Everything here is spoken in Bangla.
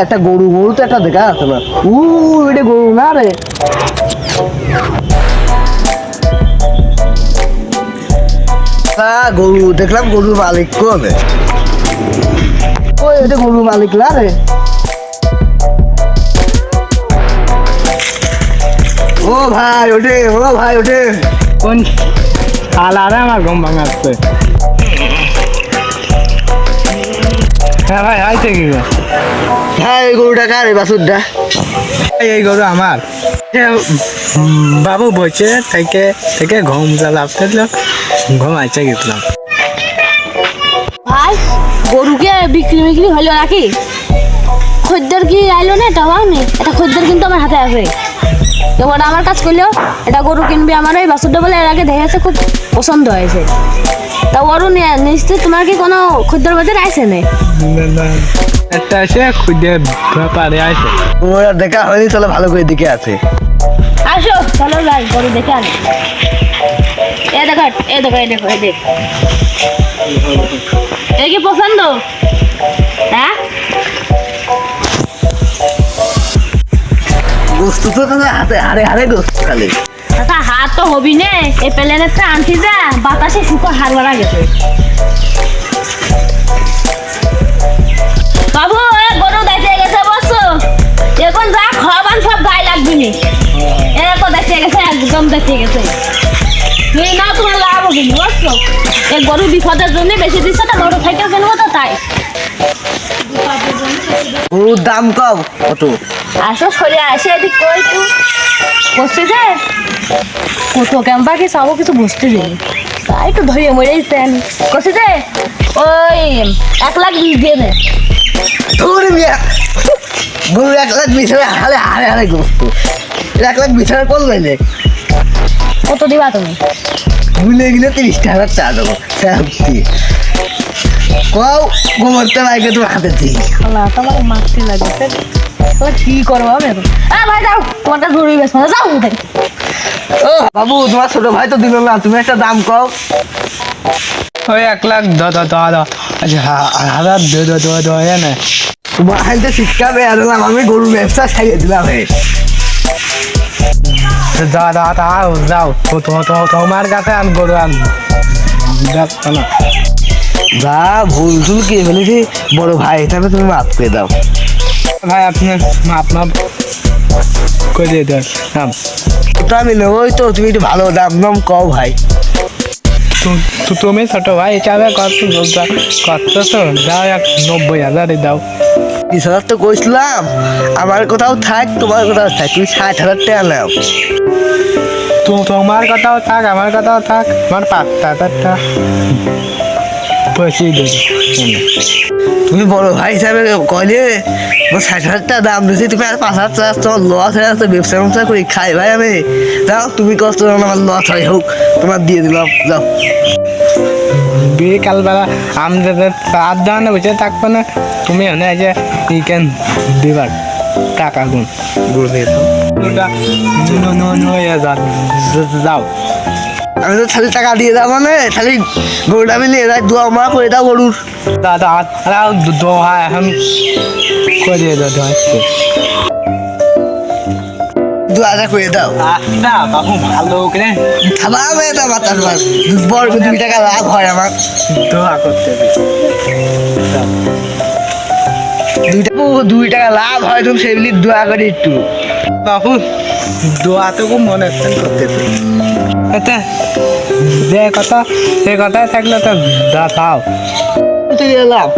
একটা গরু গরু তো একটা দেখা যাচ্ছে না উ এটা গরু না রে। গরু, দেখলাম গরুর মালিক কবে এটা গরুর মালিক না রে? ও ভাই, ওঠে, ও ভাই, ওঠে। কোন আলাদা আমার ঘুম ভাঙাচ্ছে। হ্যাঁ ভাই আইছে কি হ্যাঁ এই গরুটা কার? এই বাছুরটা? এই এই গরু আমার। বাবু বসে থেকে থেকে ঘুম চালাতে ঘুম আইছে গেছিলাম ভাই গরুকে বিক্রি বিক্রি হলো নাকি? খদ্দের কি আইলো না এটা হওয়া এটা খদ্দের কিন্তু আমার হাতে আছে এবার আমার কাজ করলেও এটা গরু কিনবি আমার ওই বাসুরটা বলে এর আগে দেখে খুব পছন্দ হয়েছে। তা ওরও নিয়ে- নিশ্চয়ই তোমার কি কোনো খদ্দের বাজার আছে না একটা এসে খুঁজে ব্যাপারে আইছে। ওরা দেখা হয়নি তাহলে ভালো করে দিকে আছে। আসো চলো যাই গরু দেখে আনি। এ দেখো এ দেখো এ দেখো এ দেখ। এ কি পছন্দ? হ্যাঁ? গোস্ত তো হাতে হারে হারে গোস্ত খালি। আচ্ছা হাত তো হবি নে। এই প্লেনের তো আনছি যা বাতাসে শুকো হার মারা গেছে। বাবু এ গরু দেখতে গেছে বসো এখন যা খাবান সব গায়ে লাগবি নি। দেখতে গেছে একদম দেখতে গেছে। না তোমার লাভ হবে এই গরু বিপদের জন্য বেশি দিচ্ছে না গরু খাইতে তো তাই। গরুর দাম কম। কত? আসো সরে আসে এদিক কই তুই বসতে যে কত ক্যাম্পা কি সাবো কিছু বসতে দিই তাই একটু ধরিয়ে মরেইছে আমি কষে যে ওই এক লাখ বিশ দিয়ে দে। ধরে মিয়া। গরু এক লাখ বিশ হাজার হারে হারে হারে গোস্ত এক লাখ বিশ হাজার করবে না কত দিবা তুমি? ভুলে গেলে হাজার টাকা দেবো। সত্যি কও গোবরটা বাইকে তোমার হাতে দিই তোমার মারতে লাগে কি করব আমি এখন? ভাই যাও তোমারটা ধরি বেশ যাও ও বাবু তোমার ছোট ভাই তো দিল না তুমি একটা দাম কও। ওই এক লাখ দ দ দ দ। আচ্ছা হাজার দ দ দ দ এ না। তোমার হাইতে শিক্ষা পেয়ে আমি গরুর ব্যবসা ছাড়িয়ে দিলাম হে। দা দা দাও যাও তো তো তো তোমার কাছে আন গরু আন। যা ভুল ভুল কে ফেলেছি বড় ভাই হিসাবে তুমি মাফ করে দাও। ভাই আপনি আপনার করে দিয়ে দেন নাম। তো আমি নেবই তো তুমি একটু ভালো দাম দাম কও ভাই। তু- তু- তুমি ছোট ভাই হিসাবে কত কত দাও এক নব্বই হাজারই দাও। বিশ হাজার তো কইছিলাম আমার কোথাও থাক তোমার কোথাও থাক তুমি ষাট হাজার টাকা নাও। তো তোমার কথাও থাক আমার কথাও থাক আমার পাঁচ হাজারটা দেবে তুমি বড় ভাই হিসাবে কইলে ষাট হাজার টাকা দাম দিয়েছি তুমি আর পাঁচ হাজার টাকা তোমার লস হয়ে যাচ্ছে ব্যবসা ব্যবসা করি খাই ভাই আমি। যাও তুমি কষ্ট আমার লস হয় হোক তোমার দিয়ে দিলাম যাও। বিকালবেলা আমাদের রাত যখন বসে থাকব না তুমি এনে যে ইকেন দিবার টাকা গুণ। গুড় দিয়ে দাও ন- ন- ন- যা- যা- যাও। আমি তো খালি টাকা দিয়ে দাও মানে খালি গরুটা আমি নিয়ে যাই দোয়া মা করে দাও গরুর। দাদা আর দোহা এখন করিয়ে দাও দোহা দু হাজার করে দাও। না বাবু ভালো করে খাবা আমি এটা মাতার মার বড় দুই টাকা লাভ হয় আমার। দোয়া করতে দুই টাকা দুই টাকা লাভ হয় তুমি সেগুলি দোয়া করে একটু। বাবু দোয়া মনে মনে করতে আচ্ছা যে কথা সে কথায় থাকলে তো দাও। লাভ